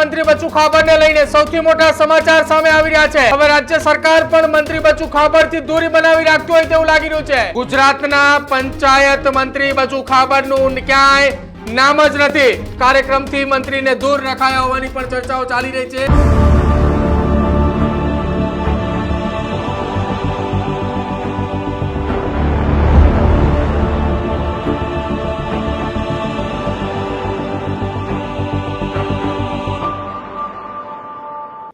મંત્રી બચુ ખાબરને લઈને સૌથી મોટા સમાચાર સામે આવી રહ્યા છે. હવે રાજ્ય સરકાર પણ મંત્રી બચુ ખાબરથી દૂરી બનાવી રાખતું હોય તેવું લાગી રહ્યું છે. ગુજરાતના પંચાયત મંત્રી બચુ ખાબરનું ક્યાંય નામ જ નથી. કાર્યક્રમથી મંત્રીને દૂર રખાયા હોવાની પણ ચર્ચાઓ ચાલી રહી છે.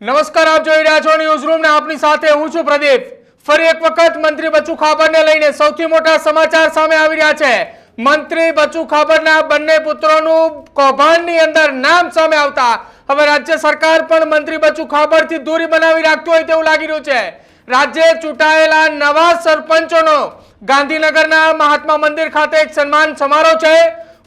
નમસ્કાર, આપ જોઈ રહ્યા છો ન્યૂઝ રૂમ ને આપની સાથે હું છું પ્રદીપ. ફરી એક વખત મંત્રી બચુ ખાબરને લઈને સૌથી મોટા સમાચાર સામે આવી રહ્યા છે. મંત્રી બચુ ખાબરના બંને પુત્રોનું કૌભાંડની અંદર નામ સામે આવતા હવે રાજ્ય સરકાર પણ મંત્રી બચુ ખાબરથી દૂરી બનાવી રાખતું હોય તેવું લાગી રહ્યું છે. રાજ્ય ચૂંટાયેલા નવા સરપંચોનો ગાંધીનગરના મહાત્મા મંદિર ખાતે એક સન્માન સમારોહ છે.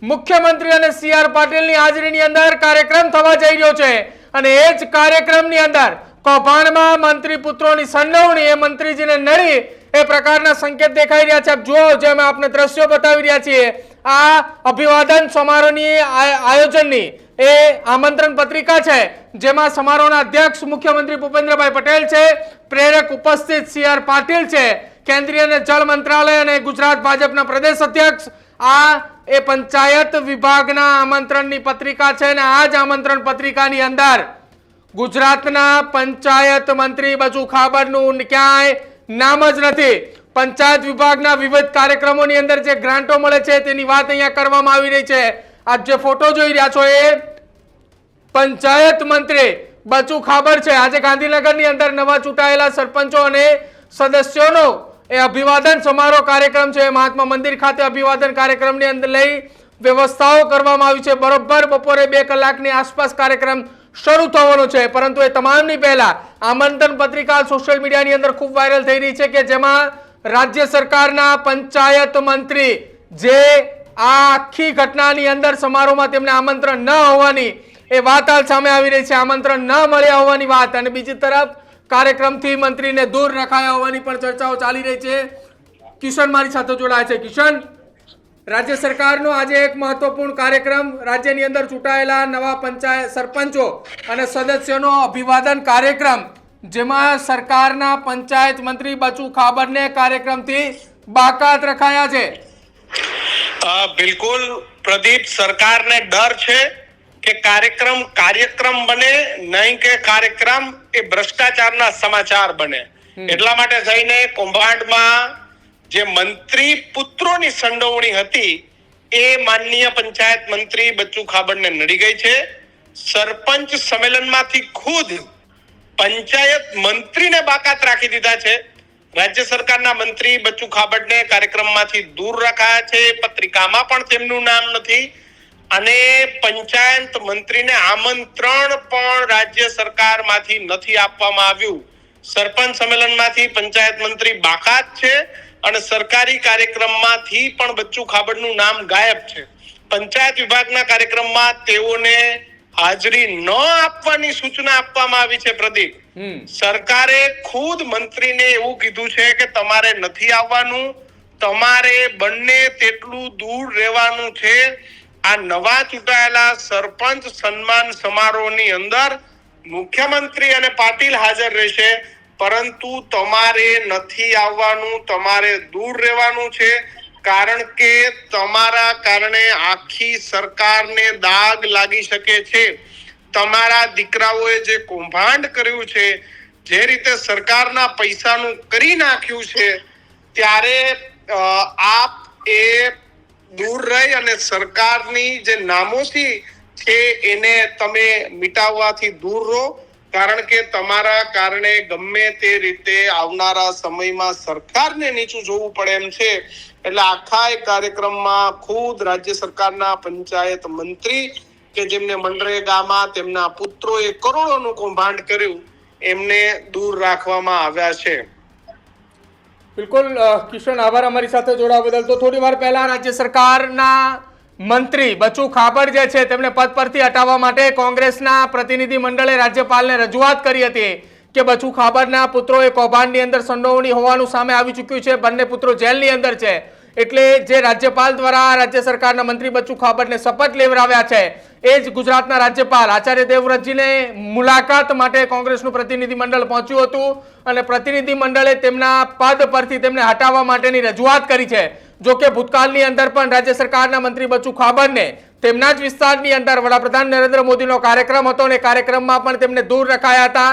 મુખ્યમંત્રી અને સી આર પાટીલની હાજરીની અંદર કાર્યક્રમ થવા જઈ રહ્યો છે. અને એ જ કાર્યક્રમની અંદર કૌભાંડમાં મંત્રી પુત્રોની સંડવણી, એ મંત્રીજીને નડી, એ પ્રકારના સંકેત દેખાઈ રહ્યા છે. આપ જુઓ, જે અમે આપને દ્રશ્યો બતાવી રહ્યા છીએ, આ અભિવાદન સમારોહની આયોજનની એ આમંત્રણ પત્રિકા છે, જેમાં સમારોહના અધ્યક્ષ મુખ્યમંત્રી ભૂપેન્દ્રભાઈ પટેલ છે, પ્રેરક ઉપસ્થિત સી આર પાટીલ છે, કેન્દ્રીય અને જળ મંત્રાલય અને ગુજરાત ભાજપના પ્રદેશ અધ્યક્ષ આ એ પંચાયત વિભાગના આમંત્રણની પત્રિકા છે અને આ જ આમંત્રણ પત્રિકાની અંદર ગુજરાતના પંચાયત મંત્રી બચુ ખાબરનું ક્યાંય નામ જ નથી. પંચાયત વિભાગના વિવિધ કાર્યક્રમોની અંદર જે ગ્રાન્ટો મળે છે તેની વાત અહીંયા કરવામાં આવી રહી છે. આપ જે ફોટો જોઈ રહ્યા છો એ પંચાયત મંત્રી બચુ ખાબર છે. આજે ગાંધીનગરની અંદર નવા ચૂંટાયેલા સરપંચો અને સદસ્યોનો એ અભિવાદન સમારોહ કાર્યક્રમ છે. મહાત્મા મંદિર ખાતે અભિવાદન કાર્યક્રમની અંદર લઈ વ્યવસ્થાઓ કરવામાં આવી છે. બરોબર બપોરે બે કલાકની આસપાસ કાર્યક્રમ શરૂ થવાનો છે. પરંતુ એ તમામની પહેલા આમંત્રણ પત્રિકા સોશિયલ મીડિયાની અંદર ખૂબ વાયરલ થઈ રહી છે કે જેમાં રાજ્ય સરકારના પંચાયત મંત્રી જે આ આખી ઘટનાની અંદર સમારોહમાં તેમને આમંત્રણ ન હોવાની એ વાત હાલ સામે આવી રહી છે. આમંત્રણ ન મળ્યા હોવાની વાત. અને બીજી તરફ કાર્યક્રમથી મંત્રીને દૂર રખાયા હોવાની પણ ચર્ચાઓ ચાલી રહી છે. કિશન મારી સાથે જોડાય છે. કિશન, રાજ્ય સરકારનો આજે એક મહત્વપૂર્ણ કાર્યક્રમ, રાજ્યની અંદર ચૂંટાયેલા નવા પંચાયત સરપંચો અને સદસ્યોનો અભિવાદન કાર્યક્રમ, જેમાં સરકારના પંચાયત મંત્રી બચુ ખાબરને કાર્યક્રમથી બાકાત રખાયા છે. બિલકુલ પ્રદીપ, સરકારને ડર છે કે કાર્યક્રમ કાર્યક્રમ બને નહીં કે કાર્યક્રમ એ ભ્રષ્ટાચારના સમાચાર બને. એટલા માટે થઈને કૌભાંડમાં જે મંત્રી પુત્રોની સંડોવણી હતી એ માનનીય પંચાયત મંત્રી બચ્ચુ ખાબડને નડી ગઈ છે. સરપંચ સંમેલનમાંથી ખુદ પંચાયત મંત્રીને બાકાત રાખી દીધા છે. રાજ્ય સરકારના મંત્રી બચ્ચુ ખાબડને કાર્યક્રમમાંથી દૂર રખાયા છે. પત્રિકામાં પણ તેમનું નામ નથી. અને પંચાયત મંત્રીને આમંત્રણ પણ રાજ્ય સરકારમાંથી નથી આપવામાં આવ્યું. સરપંચ સંમેલનમાંથી પંચાયત મંત્રી બાકાત છે અને સરકારી કાર્યક્રમમાંથી પણ બચ્ચુ ખાબડનું નામ ગાયબ છે. પંચાયત વિભાગના કાર્યક્રમમાં તેઓને હાજરી ન આપવાની સૂચના આપવામાં આવી છે પ્રદીપ. સરકારે ખુદ મંત્રીને એવું કીધું છે કે તમારે નથી આવવાનું તમારે બંને તેટલું દૂર રહેવાનું છે આ નવા ચૂંટાયેલા સરપંચ સન્માન સમારોહની અંદર મુખ્યમંત્રી અને પાટીલ હાજર રહેશે. પરંતુ તમારે નથી આવવાનું, તમારે દૂર રહેવાનું છે. કારણ કે તમારા કારણે આખી સરકારને દાગ લાગી શકે છે. તમારા દીકરાઓએ જે કૌભાંડ કર્યું છે, જે રીતે સરકારના પૈસાનું કરી નાખ્યું છે, ત્યારે આપ એ દૂર રહી અને સરકારની જે નામોશી છે એને તમે મિટાવવાથી દૂર રહો. કારણ કે તમારા કારણે ગમે તે રીતે આવનારા સમયમાં સરકારને નીચું જોવું પડે એમ છે. એટલે આખા એ કાર્યક્રમમાં ખુદ રાજ્ય સરકારના પંચાયત મંત્રી કે જેમને મનરેગામાં તેમના પુત્રોએ કરોડોનું કૌભાંડ કર્યું, એમને દૂર રાખવામાં આવ્યા છે. બિલકુલ કિશન, આભાર અમારી સાથે જોડાવા બદલ. તો થોડી વાર પહેલા રાજ્ય સરકારના મંત્રી બચુ ખાબડ જે છે તેમને પદ પરથી હટાવવા માટે કોંગ્રેસના પ્રતિનિધિ મંડળે રાજ્યપાલને રજૂઆત કરી હતી કે બચુ ખાબડના પુત્રોએ કૌભાંડની અંદર સંડોવણી હોવાનું સામે આવી ચૂક્યું છે. બંને પુત્રો જેલની અંદર છે. એટલે જે રાજ્યપાલ દ્વારા રાજ્ય સરકારના મંત્રી બચ્ચુ ખાબડને શપથ લેવડાવ્યા છે, એ જ ગુજરાતના રાજ્યપાલ આચાર્ય દેવવ્રતજીને મુલાકાત માટે કોંગ્રેસનું પ્રતિનિધિમંડળ પહોંચ્યું હતું અને પ્રતિનિધિમંડળે તેમના પદ પરથી તેમને હટાવવા માટેની રજૂઆત કરી છે. જો કે ભૂતકાળની અંદર પણ રાજ્ય સરકારના મંત્રી બચ્ચુ ખાબરને તેમના જ વિસ્તારની અંદર વડાપ્રધાન નરેન્દ્ર મોદીનો કાર્યક્રમ હતો અને કાર્યક્રમમાં પણ તેમને દૂર રખાયા હતા.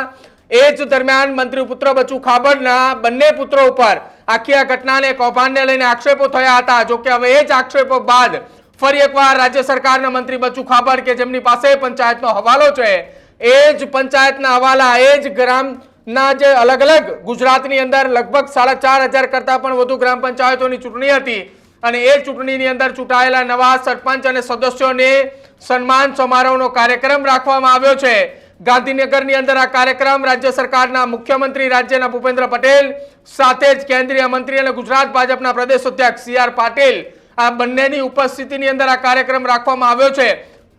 એ જ દરમિયાન મંત્રી પુત્ર બચુ ખાબડના બંને પુત્રો ઉપર આખી આ ઘટનાને કૌભાંડને લઈને આક્ષેપો થયા હતા. જો કે હવે એ જ આક્ષેપો બાદ ફરી એકવાર રાજ્ય સરકારના મંત્રી બચુ ખાબડ કે જેમની પાસે પંચાયતનો હવાલો છે, એ જ પંચાયતના હવાલા, એ જ ગ્રામના જે અલગ અલગ ગુજરાતની અંદર લગભગ સાડા ચાર હજાર કરતા પણ વધુ ગ્રામ પંચાયતોની ચૂંટણી હતી અને એ ચૂંટણીની અંદર ચૂંટાયેલા નવા સરપંચ અને સદસ્યોને સન્માન સમારોહનો કાર્યક્રમ રાખવામાં આવ્યો છે. ગાંધીનગરની અંદર આ કાર્યક્રમ રાજ્ય સરકારના મુખ્યમંત્રી રાજ્યના ભૂપેન્દ્ર પટેલ સાથે જ કેન્દ્રીય મંત્રી અને ગુજરાત ભાજપના પ્રદેશ અધ્યક્ષ સી આર પાટીલ આ બંનેની ઉપસ્થિતિની અંદર આ કાર્યક્રમ રાખવામાં આવ્યો છે.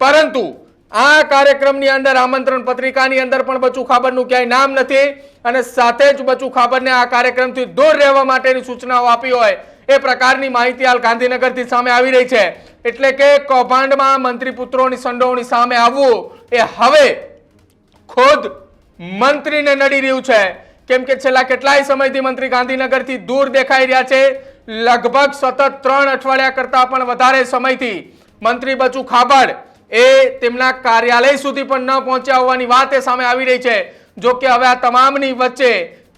પરંતુ આ કાર્યક્રમની અંદર આમંત્રણ પત્રિકાની અંદર પણ બચુ ખાબરનું ક્યાંય નામ નથી અને સાથે જ બચુ ખાબરને આ કાર્યક્રમથી દૂર રહેવા માટેની સૂચનાઓ આપી હોય એ પ્રકારની માહિતી હાલ ગાંધીનગરથી સામે આવી રહી છે. એટલે કે કૌભાંડમાં મંત્રી પુત્રોની સંડોવણી સામે આવવું એ હવે ખુદ મંત્રીને નડી રહ્યું છે. કેમ કે છેલ્લા કેટલાય સમયથી મંત્રી ગાંધીનગરથી દૂર દેખાઈ રહ્યા છે. લગભગ સતત ત્રણ અઠવાડિયા કરતા પણ વધારે સમયથી મંત્રી બચુ ખાબડ એ તેમના કાર્યાલય સુધી પણ ન પહોંચ્યા હોવાની વાત એ સામે આવી રહી છે. જો કે હવે આ તમામની વચ્ચે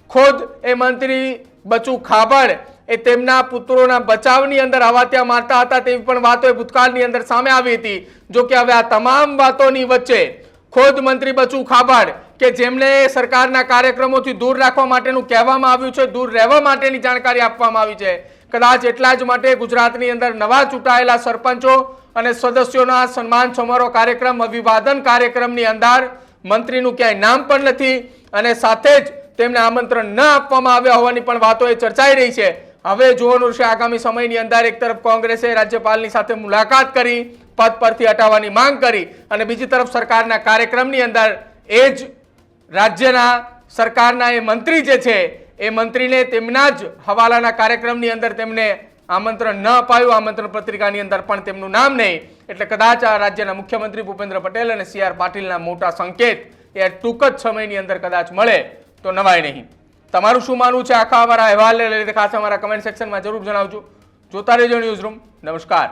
ખુદ એ મંત્રી બચુ ખાબડ એ તેમના પુત્રોના બચાવની અંદર હવા ત્યાં મારતા હતા તેવી પણ વાતો એ ભૂતકાળની અંદર સામે આવી હતી. જો કે હવે આ તમામ વાતોની વચ્ચે ખુદ મંત્રી બચુ ખાબડ કે જેમને સરકારના કાર્યક્રમોથી દૂર રાખવા માટેનું કહેવામાં આવ્યું છે, દૂર રહેવા માટેની જાણકારી આપવામાં આવી છે. કદાચ એટલા જ માટે ગુજરાતની અંદર નવા ચૂંટાયેલા સરપંચો અને સદસ્યોના સન્માન સમારોહ કાર્યક્રમ, અભિવાદન કાર્યક્રમની અંદર મંત્રીનું ક્યાંય નામ પણ નથી અને સાથે જ તેમને આમંત્રણ ન આપવામાં આવ્યા હોવાની પણ વાતો એ ચર્ચાઈ રહી છે. હવે જોવાનું છે આગામી સમયની અંદર એક તરફ કોંગ્રેસે રાજ્યપાલની સાથે મુલાકાત કરી પદ પરથી હટાવવાની માંગ કરી અને બીજી તરફ સરકારના કાર્યક્રમની અંદર એ જ રાજ્યના સરકારના એ મંત્રી જે છે, એ મંત્રીને તેમના જ હવાલાના કાર્યક્રમની અંદર તેમને આમંત્રણ ન અપાયું. આમંત્રણ પત્રિકાની અંદર પણ તેમનું નામ નહીં. એટલે કદાચ આ રાજ્યના મુખ્યમંત્રી ભૂપેન્દ્ર પટેલ અને સી આર પાટીલના મોટા સંકેત એ ટૂંક જ સમયની અંદર કદાચ મળે તો નવાય નહીં. તમારું શું માનવું છે? આખા અમારા અહેવાલને લઈને ખાસ અમારા કમેન્ટ સેક્શનમાં જરૂર જણાવજો. જોતા રહેજો ન્યૂઝ રૂમ નમસ્કાર.